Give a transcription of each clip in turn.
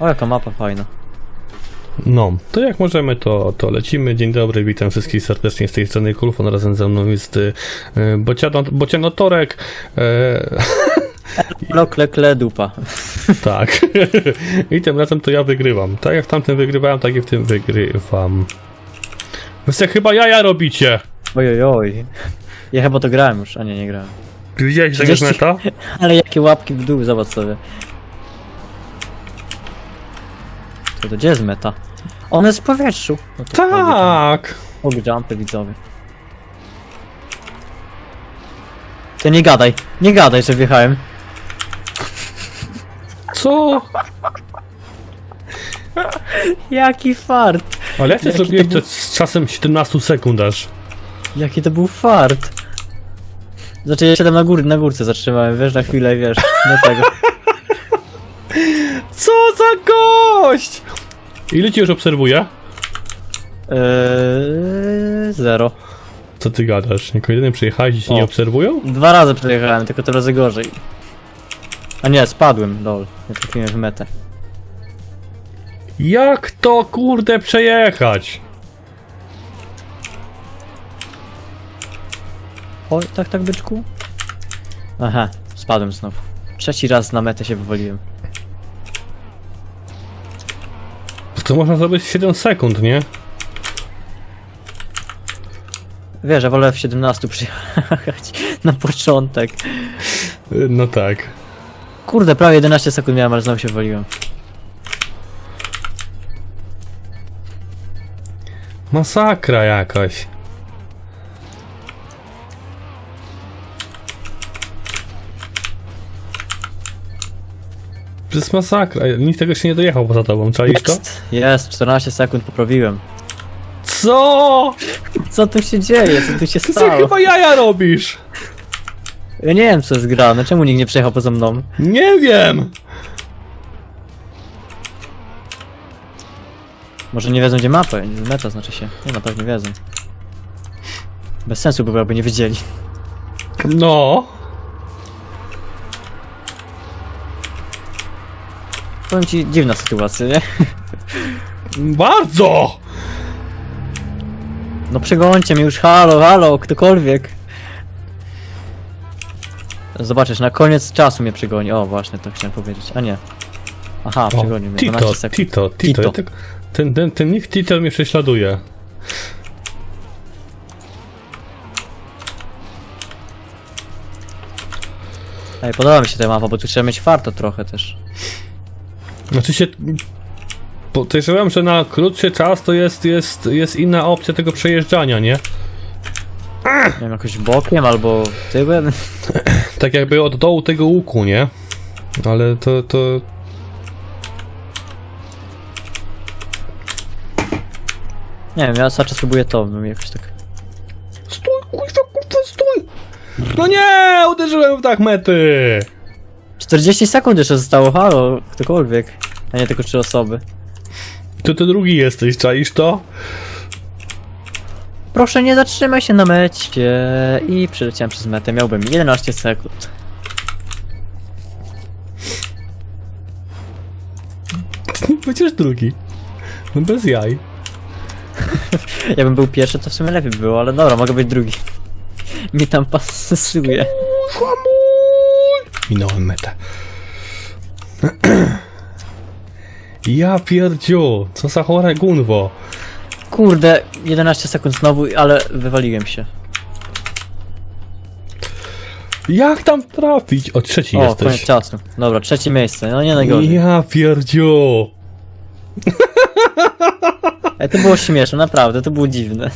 O, jaka mapa fajna. No, to jak możemy, to, to lecimy. Dzień dobry, witam wszystkich serdecznie z tej strony Kulfon. Razem ze mną jest y, Bociano, Bocianotorek. E, Lokle, kle, dupa. tak. I tym razem to ja wygrywam. Tak jak w tamtym wygrywałem, tak i w tym wygrywam. Wy sobie chyba jaja robicie. Oj, oj, oj. Ja chyba to grałem już, a nie, nie grałem. Widziałeś tego 30 meta? Ale jakie łapki w dół, zobacz sobie. To, gdzie jest meta? On jest w powietrzu. No to Tak. Og jumpy widzowie. Ty nie gadaj, nie gadaj, że wjechałem. Co? Jaki fart! Ale jak ty Jaki zrobiłeś to to był- z czasem 17 sekund aż? Jaki to był fart! Znaczy ja się tam na, gór, na górce zatrzymałem, wiesz, na chwilę, wiesz, do tego. Co za gość! Ile ci już obserwuje? Eee, zero. Co ty gadasz? Jako jedyny przyjechałeś i się O. nie obserwują? Dwa razy przejechałem, tylko to razy gorzej. A nie, spadłem, lol. Nie trafiłem w metę. Jak to kurde przejechać? Oj, tak, tak, byczku? Aha, spadłem znowu. Trzeci raz na metę się wywaliłem. To można zrobić w 7 sekund, nie? Wiesz, ja wolę w 17 przyjechać na początek. No tak. Kurde, prawie 11 sekund miałem, ale znowu się wywaliłem. Masakra jakaś. To jest masakra. Nikt tego się nie dojechał poza tobą, czaisz to? Jest, jest, 14 sekund poprawiłem. Co? Co tu się dzieje? Co tu się Ty sobie stało? chyba jaja robisz! Ja nie wiem co jest grane, czemu nikt nie przejechał poza mną? Nie wiem! Może nie wiedzą gdzie mapa, meta znaczy się. Nie, na pewno wiedzą. Bez sensu by było, jakby nie wiedzieli. No. Powiem ci, dziwna sytuacja, nie? Bardzo! No przegońcie mnie już, halo, halo, ktokolwiek. Zobaczysz, na koniec czasu mnie przegoni. O, właśnie, to chciałem powiedzieć. A nie. Aha, O, przegonił mnie, Tito, 12 sekund. Tito, Tito. Tito. Ja tak, ten, ten, ten nick Tito mnie prześladuje. Ej, podoba mi się ta mapa, bo tu trzeba mieć farto trochę też. Znaczy się... Podejrzewam, że na krótszy czas to jest, jest, jest inna opcja tego przejeżdżania, nie? Nie wiem, jakoś bokiem albo tyłem. Tak jakby od dołu tego łuku, nie? Ale to, to... Nie wiem, ja cały czas próbuję to, bym jakoś tak... Stój, kurwa, kurwa, stój! No nie, uderzyłem w tak mety! 40 sekund jeszcze zostało, halo, ktokolwiek. A nie tylko trzy osoby. To ty drugi jesteś, czaisz to? Proszę nie zatrzymaj się na mecie i przyleciałem przez metę, miałbym 11 sekund. Będziesz drugi. No bez jaj. Jakbym był pierwszy, to w sumie lepiej by było, ale dobra, mogę być drugi. Mi tam pasuje. Minąłem metę. Ja pierdziu, co za chore gunwo. Kurde, 11 sekund znowu, ale wywaliłem się. Jak tam trafić? O, trzeci O, koniec jesteś. czasu. Dobra, trzecie miejsce, no nie najgorzej. Ja pierdziu. Ej, to było śmieszne, naprawdę, to było dziwne.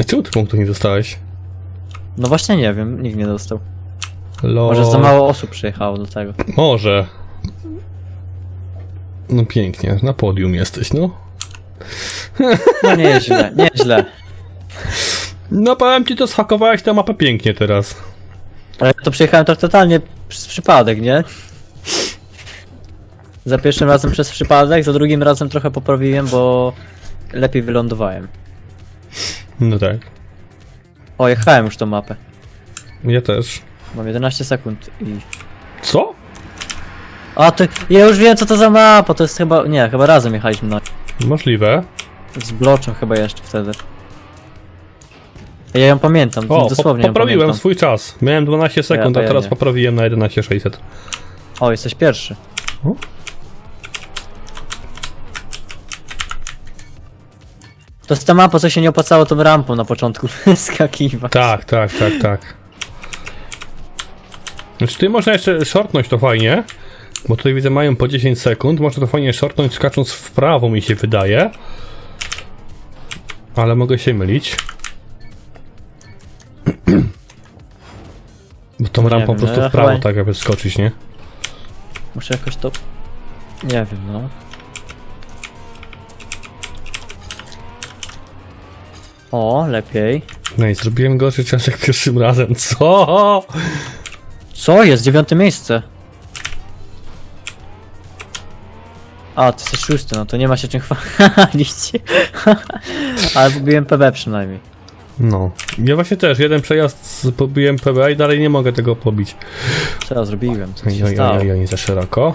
A czemu ty punktów nie dostałeś? No właśnie nie wiem, nikt nie dostał. Lo... Może za mało osób przyjechało do tego. Może. No pięknie, na podium jesteś, no. No nieźle, nieźle. No powiem ci, to schakowałeś tę mapę pięknie teraz. Ale to przyjechałem tak totalnie przez przypadek, nie? Za pierwszym razem przez przypadek, za drugim razem trochę poprawiłem, bo lepiej wylądowałem. No tak. O, jechałem już tą mapę. Ja też. Mam 11 sekund i... Co? A ty, ja już wiem co to za mapa, to jest chyba, nie, chyba razem jechaliśmy na... Możliwe. Z bloczem chyba jeszcze wtedy. Ja ją pamiętam, O, po, dosłownie ją poprawiłem pamiętam. swój czas. Miałem 12 sekund, to a ja teraz nie. poprawiłem na 11600. O, jesteś pierwszy. O. To jest ta mapa, co się nie opłacało tą rampą na początku skakiwać. Tak, tak, tak, tak. Znaczy, ty można jeszcze shortnąć to fajnie, bo tutaj widzę mają po 10 sekund. Można to fajnie shortnąć skacząc w prawo, mi się wydaje. Ale mogę się mylić. Bo tą rampą po wiem, prostu no w prawo, chyba- tak aby skoczyć, nie? Muszę jakoś to... Nie wiem, no. O, lepiej. No i zrobiłem gorszy czas jak pierwszym razem. Co? Co jest? Dziewiąte miejsce. A, ty jesteś szósty, no to nie ma się czym chwalić. Ale pobiłem PB przynajmniej. No. Ja właśnie też, jeden przejazd z- pobiłem PB i dalej nie mogę tego pobić. Co ja zrobiłem? Co się stało? oj, oj, nie za szeroko.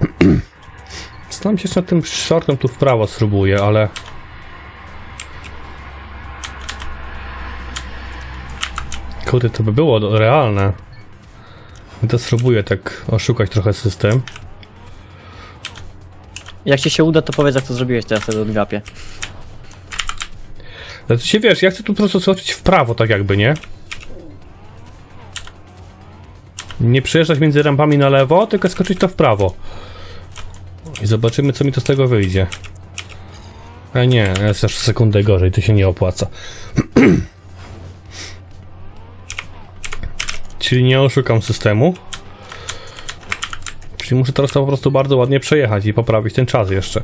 Znam się jeszcze nad tym shortem tu w prawo spróbuję, ale... Kurde, to by było do- realne. To spróbuję tak oszukać trochę system. Jak ci się uda, to powiedz jak to zrobiłeś teraz wtedy odgapię. Znaczy się wiesz, ja chcę tu po prostu skoczyć w prawo, tak jakby, nie? Nie przejeżdżać między rampami na lewo, tylko skoczyć to w prawo. I zobaczymy, co mi to z tego wyjdzie. A nie, jest aż sekundę gorzej, to się nie opłaca. Czyli nie oszukam systemu. Czyli muszę teraz to po prostu bardzo ładnie przejechać i poprawić ten czas jeszcze.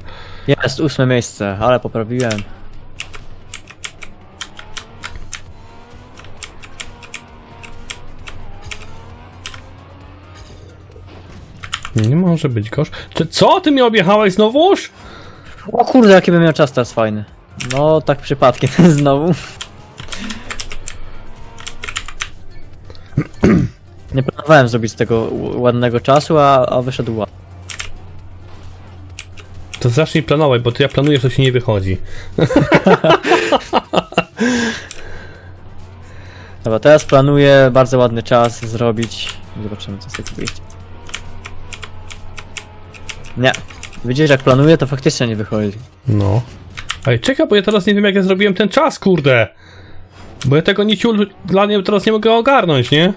Jest ósme miejsce, ale poprawiłem. Nie może być gorsz. Czy co? Ty mnie objechałeś znowuż? O kurde, jaki bym miał czas teraz fajny. No, tak przypadkiem znowu. Nie planowałem zrobić z tego ładnego czasu, a, a wyszedł ładny. To zacznij planować, bo ty jak planujesz, to się nie wychodzi. Dobra, teraz planuję bardzo ładny czas zrobić. Zobaczymy, co z tego wyjdzie. Nie. Widzisz, jak planuję, to faktycznie nie wychodzi. No. Ej, czekaj, bo ja teraz nie wiem, jak ja zrobiłem ten czas, kurde. Bo ja tego niciul dla mnie teraz nie mogę ogarnąć, nie?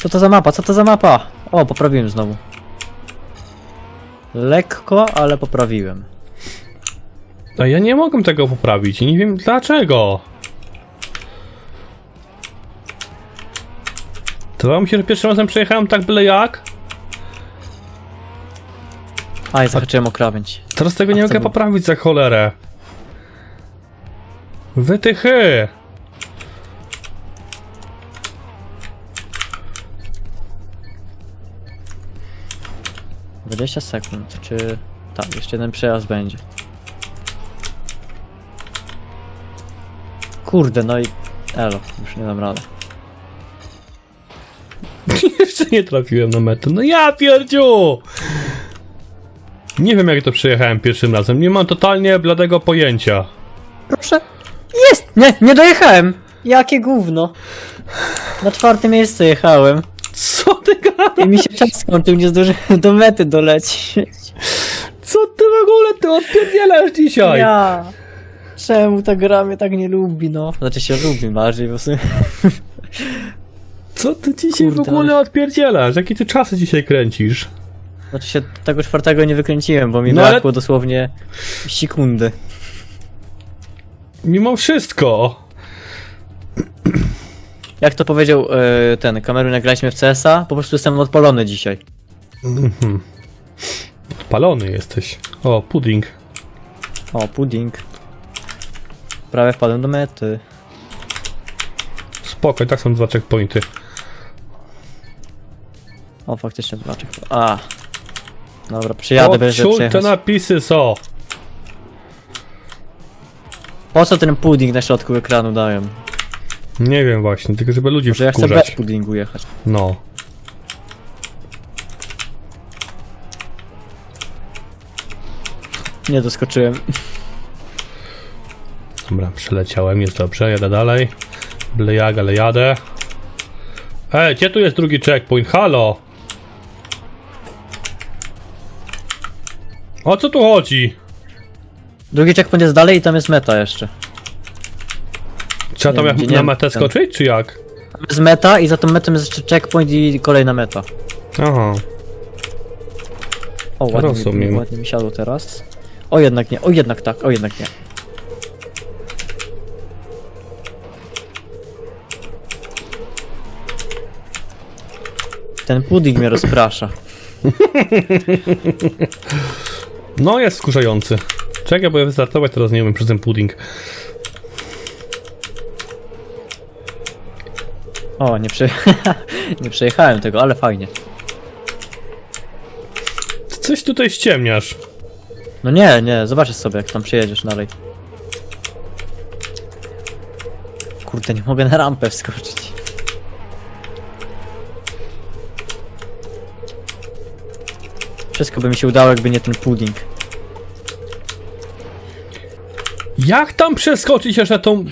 Co to za mapa? Co to za mapa? O, poprawiłem znowu. Lekko, ale poprawiłem. A ja nie mogę tego poprawić nie wiem dlaczego. To wam się, że pierwszym razem przejechałem tak byle jak. A, i zahaczyłem o krawędź. Teraz tego nie A co mogę było? poprawić za cholerę. Wytychy! 20 sekund, czy... Tak, jeszcze jeden przejazd będzie. Kurde, no i... Elo, już nie dam rady. Jeszcze nie trafiłem na metę. No ja pierdziu! Nie wiem jak to przejechałem pierwszym razem. Nie mam totalnie bladego pojęcia. Proszę. Jest! Nie, nie dojechałem! Jakie gówno. Na czwarte miejsce jechałem. Co ty? I mi się czas skończył, nie zdążyłem do mety dolecieć. Co ty w ogóle ty odpierdzielasz dzisiaj? Ja. Czemu ta gra mnie tak nie lubi, no? Znaczy się lubi bardziej, bo sobie... Co ty dzisiaj Kurde, w ogóle odpierdzielasz? Jakie ty czasy dzisiaj kręcisz? Znaczy się tego czwartego nie wykręciłem, bo mi No ale- brakło dosłownie sekundy. Mimo wszystko. Jak to powiedział e, ten, kameru nagraliśmy w CS-a, po prostu jestem odpalony dzisiaj. Mhm. Odpalony jesteś. O, pudding. O, pudding. Prawie wpadłem do mety. Spoko, i tak są dwa checkpointy. O, faktycznie zobaczę. A. Dobra, przyjadę, będę Odciul te przejechać. napisy są. Po co ten pudding na środku ekranu dają? Nie wiem właśnie, tylko żeby ludzi Że ja chcę wkurzać. bez puddingu jechać. No. Nie doskoczyłem. Dobra, przeleciałem, jest dobrze, jadę dalej. Byle jak, ale jadę. Ej, gdzie tu jest drugi checkpoint? Halo! O co tu chodzi? Drugi checkpoint jest dalej i tam jest meta jeszcze. Trzeba tam jak na metę skoczyć, czy jak? Jest meta i za tą metą jest jeszcze checkpoint i kolejna meta. Aha. O, ładnie, Rozumiem. Mi, ładnie mi siadło teraz. O jednak nie, o jednak tak, o jednak nie. Ten pudding mnie rozprasza. No, jest skurzający. Czekaj, bo ja wystartować teraz nie umiem przez ten pudding. O, nie, prze... nie przejechałem tego, ale fajnie. Coś tutaj ściemniasz. No nie, nie, zobaczysz sobie jak tam przyjedziesz dalej. Kurde, nie mogę na rampę wskoczyć. Wszystko by mi się udało, jakby nie ten pudding. Jak tam przeskoczyć jeszcze tą...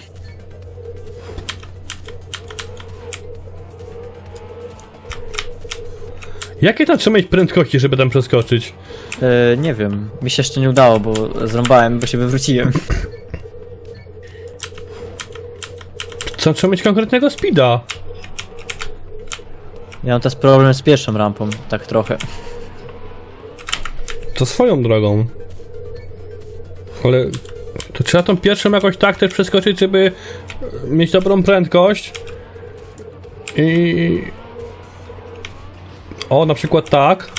Jakie tam trzeba mieć prędkości, żeby tam przeskoczyć? E, nie wiem, mi się jeszcze nie udało, bo zrąbałem, bo się wywróciłem. Co trzeba mieć konkretnego speeda? Ja mam teraz problem z pierwszą rampą, tak trochę. To swoją drogą. Ale to trzeba tą pierwszą jakoś tak też przeskoczyć, żeby mieć dobrą prędkość. I. O, na przykład tak.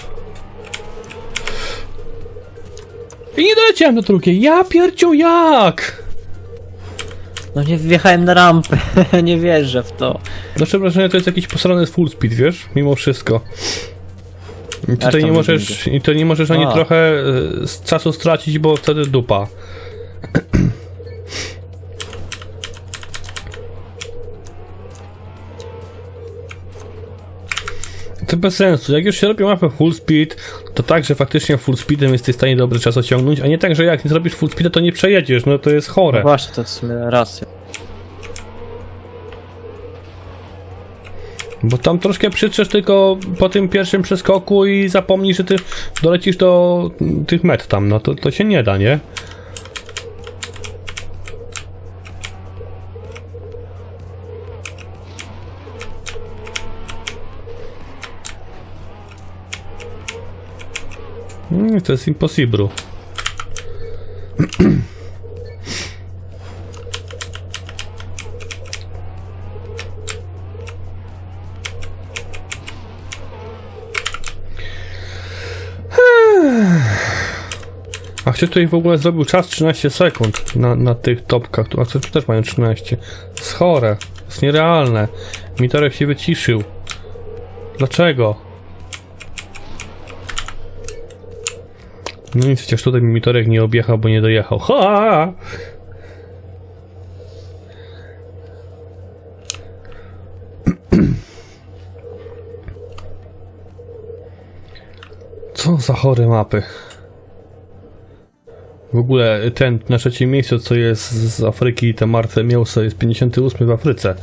I nie doleciałem do drugiej. Ja pierdziu jak! No nie wjechałem na rampę, nie wierzę w to. Nasze wrażenie to jest jakiś posrany full speed, wiesz? Mimo wszystko. I tutaj nie możesz, i to nie możesz ani A. trochę e, z czasu stracić, bo wtedy dupa. To bez sensu. Jak już się robi mapę full speed, to tak, że faktycznie full speedem jesteś w stanie dobry czas osiągnąć, a nie tak, że jak nie zrobisz full speeda, to nie przejedziesz. No to jest chore. No właśnie, to sumie racja. Bo tam troszkę przytrzesz tylko po tym pierwszym przeskoku i zapomnisz, że ty dolecisz do tych met tam, no to, to się nie da, nie? To jest impossible. A ktoś tutaj w ogóle zrobił czas 13 sekund na, na tych topkach, a co tu też mają 13. jest chore, jest nierealne. Mitorek się wyciszył. Dlaczego? No nic, chociaż tutaj mi Mitorek nie objechał, bo nie dojechał. Ha! Co za chore mapy. W ogóle ten na trzecim miejscu, co jest z Afryki, te Marce Mięso jest 58 w Afryce.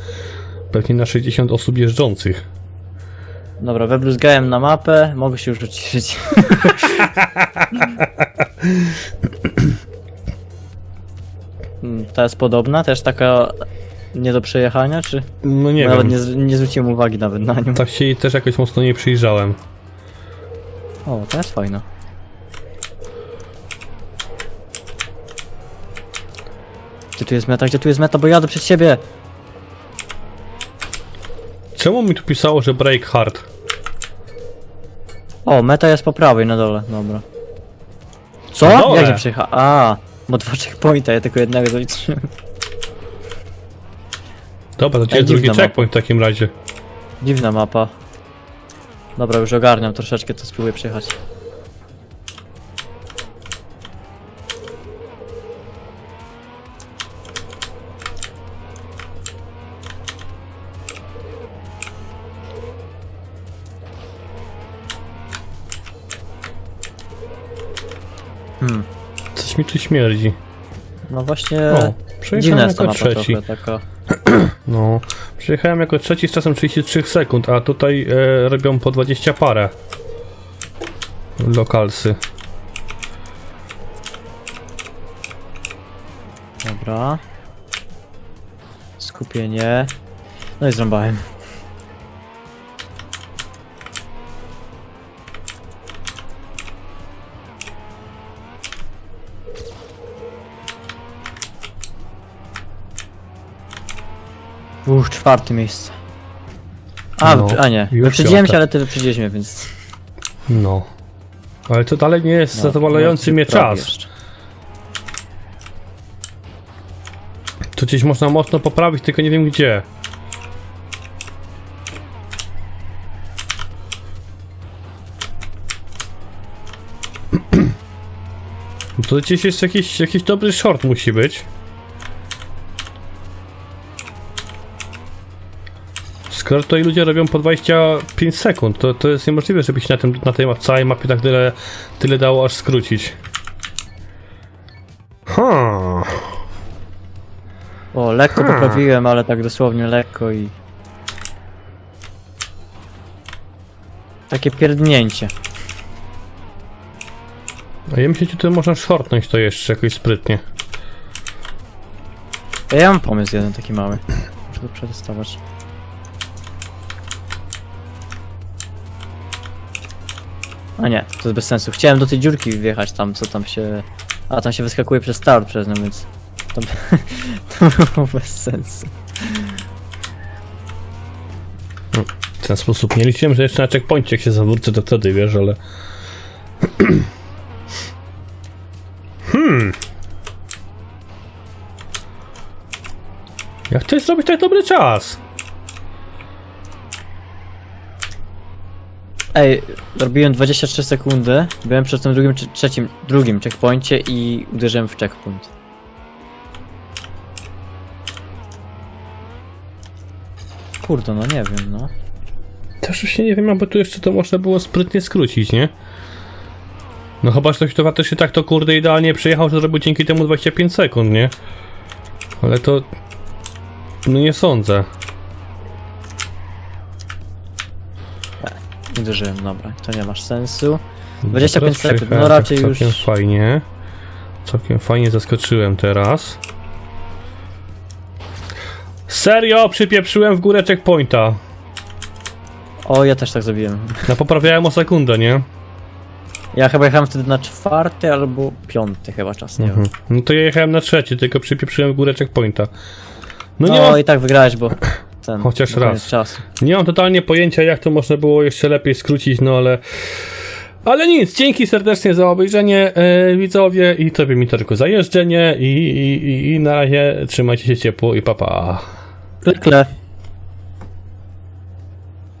Pewnie na 60 osób jeżdżących. Dobra, webluzgałem na mapę, mogę się już uciszyć. Mm, Ta jest podobna, też taka nie do przejechania, czy? No nie nawet wiem. nie, nie zwróciłem uwagi nawet na nią. Tak się jej też jakoś mocno nie przyjrzałem. O, ta jest fajna. Gdzie tu jest meta? Gdzie tu jest meta? Bo jadę przed siebie! Czemu mi tu pisało, że break hard? O, meta jest po prawej na dole, dobra. Co? Na dole? Jak nie przejechał? A, bo dwa checkpointa, ja tylko jednego zaliczyłem. Dobra, to gdzie Ej, jest drugi dziwna checkpoint w takim razie? Dziwna mapa. Dobra, już ogarniam troszeczkę, to spróbuję przejechać. Hmm. Coś mi tu śmierdzi. No właśnie... O, przejechałem jako trzeci. trochę, taka... No, przejechałem jako trzeci z czasem 33 sekund, a tutaj e, robią po 20 parę. Lokalsy. Dobra. Skupienie. No i zrąbałem. Uff, czwarte miejsce. A, No, a nie, już wyprzedziłem piąte. się, ale ty wyprzedziłeś mnie, więc... No. Ale to dalej nie jest No, zadowalający no, mnie prawie czas. jeszcze. To gdzieś można mocno poprawić, tylko nie wiem gdzie. To gdzieś jest jakiś, jakiś dobry short musi być. Skoro tutaj ludzie robią po 25 sekund, to, to jest niemożliwe, żebyś na, tym, na tej całej mapie tak tyle, tyle dało aż skrócić. Hmm. O, lekko Hmm. poprawiłem, ale tak dosłownie lekko i... Takie pierdnięcie. A ja myślę, że tutaj można shortnąć to jeszcze jakoś sprytnie. Ja mam pomysł jeden taki mały. Muszę to przetestować. A nie, to jest bez sensu. Chciałem do tej dziurki wjechać tam, co tam się... A, tam się wyskakuje przez start przez nią, więc... To, to było bez sensu. W ten sposób nie liczyłem, że jeszcze na checkpoincie jak się zawrócę, to wtedy wiesz, ale... Hmm. Jak to zrobić tak dobry czas? Ej, robiłem 23 sekundy, byłem przy tym drugim, trzecim, drugim checkpoincie i uderzyłem w checkpoint. Kurde, no nie wiem, no. Też już się nie wiem, aby tu jeszcze to można było sprytnie skrócić, nie? No chyba, że ktoś to się tak to kurde idealnie przejechał, że zrobił dzięki temu 25 sekund, nie? Ale to... No nie sądzę. Uderzyłem, dobra, to nie masz sensu. 25 Teraz sekund, no raczej tak już- Całkiem fajnie. Całkiem fajnie zaskoczyłem teraz. Serio, przypieprzyłem w górę checkpointa. O, ja też tak zrobiłem. No poprawiałem o sekundę, nie? Ja chyba jechałem wtedy na czwarty albo piąty chyba czas, nie Mhm. wiem. No to ja jechałem na trzeci, tylko przypieprzyłem w górę checkpointa. No nie No mam, i tak wygrałeś, bo ten... Chociaż raz. Czasu. nie mam totalnie pojęcia, jak to można było jeszcze lepiej skrócić, no ale... Ale nic, dzięki serdecznie za obejrzenie e, widzowie i tobie mi tylko za jeżdżenie i, i, i, i na razie trzymajcie się ciepło i papa. Pa.